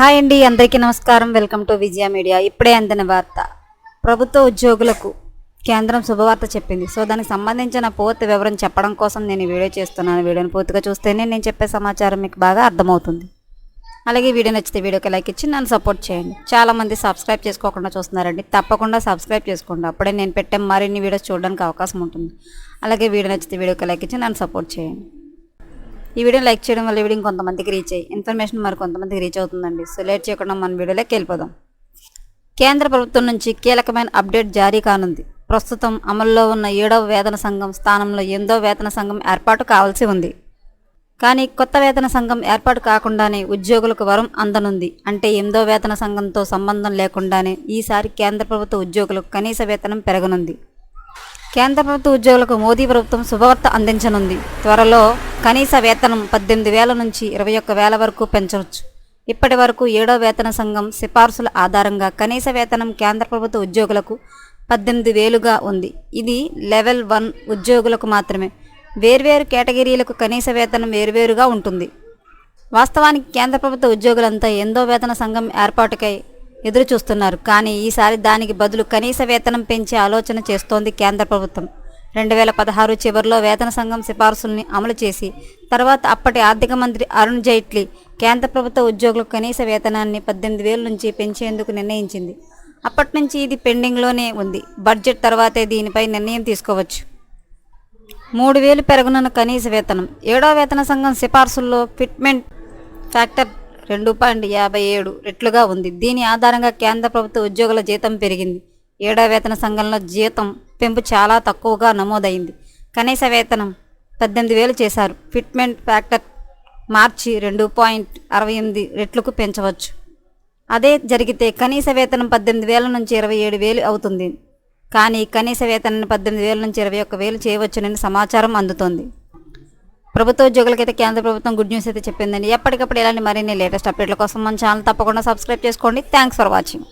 Hi అండి అందరికీ నమస్కారం. Welcome to Vijaya media. ఇప్పుడే అందిన వార్త. ప్రభుత్వ ఉద్యోగులకు కేంద్రం శుభవార్త చెప్పింది. సో దానికి సంబంధించిన పూర్తి వివరం చెప్పడం కోసం నేను వీడియో చేస్తున్నాను. వీడియోని పూర్తిగా చూస్తేనే నేను చెప్పే సమాచారం మీకు బాగా అర్థమవుతుంది. అలాగే వీడియో నచ్చితే వీడియోకి లైక్ ఇచ్చి నన్ను సపోర్ట్ చేయండి. చాలామంది సబ్స్క్రైబ్ చేసుకోకుండా చూస్తున్నారండి. తప్పకుండా సబ్స్క్రైబ్ చేసుకోండి. అప్పుడే నేను పెట్టే మరిన్ని వీడియోస్ చూడడానికి అవకాశం ఉంటుంది. అలాగే వీడియో నచ్చితే వీడియోకి లైక్ ఇచ్చి నన్ను సపోర్ట్ చేయండి. ఈ వీడియో లైక్ చేయడం వల్ల వీడియో కొంతమందికి రీచ్ అయ్యి ఇన్ఫర్మేషన్ మరి కొంతమందికి రీచ్ అవుతుందండి. సో లేట్ చేయకుండా మన వీడియోలోకి వెళ్ళిపోదాం. కేంద్ర ప్రభుత్వం నుంచి కీలకమైన అప్డేట్ జారీ కానుంది. ప్రస్తుతం అమల్లో ఉన్న ఏడవ వేతన సంఘం స్థానంలో ఎనిమిదో వేతన సంఘం ఏర్పాటు కావాల్సి ఉంది. కానీ కొత్త వేతన సంఘం ఏర్పాటు కాకుండానే ఉద్యోగులకు వరం అందనుంది. అంటే ఎనిమిదో వేతన సంఘంతో సంబంధం లేకుండానే ఈసారి కేంద్ర ప్రభుత్వ ఉద్యోగులకు కనీస వేతనం పెరగనుంది. కేంద్ర ప్రభుత్వ ఉద్యోగులకు మోదీ ప్రభుత్వం శుభవార్త అందించనుంది. త్వరలో కనీస వేతనం పద్దెనిమిది వేల నుంచి ఇరవై ఒక్క వేల వరకు పెంచవచ్చు. ఇప్పటి వరకు ఏడో వేతన సంఘం సిఫార్సుల ఆధారంగా కనీస వేతనం కేంద్ర ప్రభుత్వ ఉద్యోగులకు పద్దెనిమిది వేలుగా ఉంది. ఇది లెవెల్ వన్ ఉద్యోగులకు మాత్రమే. వేర్వేరు కేటగిరీలకు కనీస వేతనం వేర్వేరుగా ఉంటుంది. వాస్తవానికి కేంద్ర ప్రభుత్వ ఉద్యోగులంతా ఎందో వేతన సంఘం ఏర్పాటుకై ఎదురు చూస్తున్నారు. కానీ ఈసారి దానికి బదులు కనీస వేతనం పెంచే ఆలోచన చేస్తోంది కేంద్ర ప్రభుత్వం. రెండు వేల పదహారు చివరిలో వేతన సంఘం సిఫార్సుల్ని అమలు చేసి తర్వాత అప్పటి ఆర్థిక మంత్రి అరుణ్ జైట్లీ కేంద్ర ప్రభుత్వ ఉద్యోగులకు కనీస వేతనాన్ని పద్దెనిమిది వేల నుంచి పెంచేందుకు నిర్ణయించింది. అప్పటి నుంచి ఇది పెండింగ్లోనే ఉంది. బడ్జెట్ తర్వాతే దీనిపై నిర్ణయం తీసుకోవచ్చు. మూడు వేలు పెరగనున్న కనీస వేతనం. ఏడో వేతన సంఘం సిఫార్సుల్లో ఫిట్మెంట్ ఫ్యాక్టర్ రెండు పాయింట్ యాభై ఏడు రెట్లుగా ఉంది. దీని ఆధారంగా కేంద్ర ప్రభుత్వ ఉద్యోగుల జీతం పెరిగింది. ఏడో వేతన సంఘంలో జీతం పెంపు చాలా తక్కువగా నమోదైంది. కనీస వేతనం పద్దెనిమిది వేలు చేశారు. ఫిట్మెంట్ ఫ్యాక్టర్ మార్చి రెండు పాయింట్ అరవై ఎనిమిది రెట్లకు పెంచవచ్చు. అదే జరిగితే కనీస వేతనం పద్దెనిమిది వేల నుంచి ఇరవై ఏడు వేలు అవుతుంది. కానీ కనీస వేతనాన్ని పద్దెనిమిది వేల నుంచి ఇరవై ఒక్క వేలు చేయవచ్చునని సమాచారం అందుతోంది. ప్రభుత్వ ఉద్యోగులకైతే కేంద్ర ప్రభుత్వం గుడ్ న్యూస్ అయితే చెప్పిందండి. ఎప్పటికప్పుడు ఇలాంటి మరిన్ని లేటెస్ట్ అప్డేట్ల కోసం మన ఛానల్ తప్పకుండా సబ్స్క్రైబ్ చేసుకోండి. Thanks for watching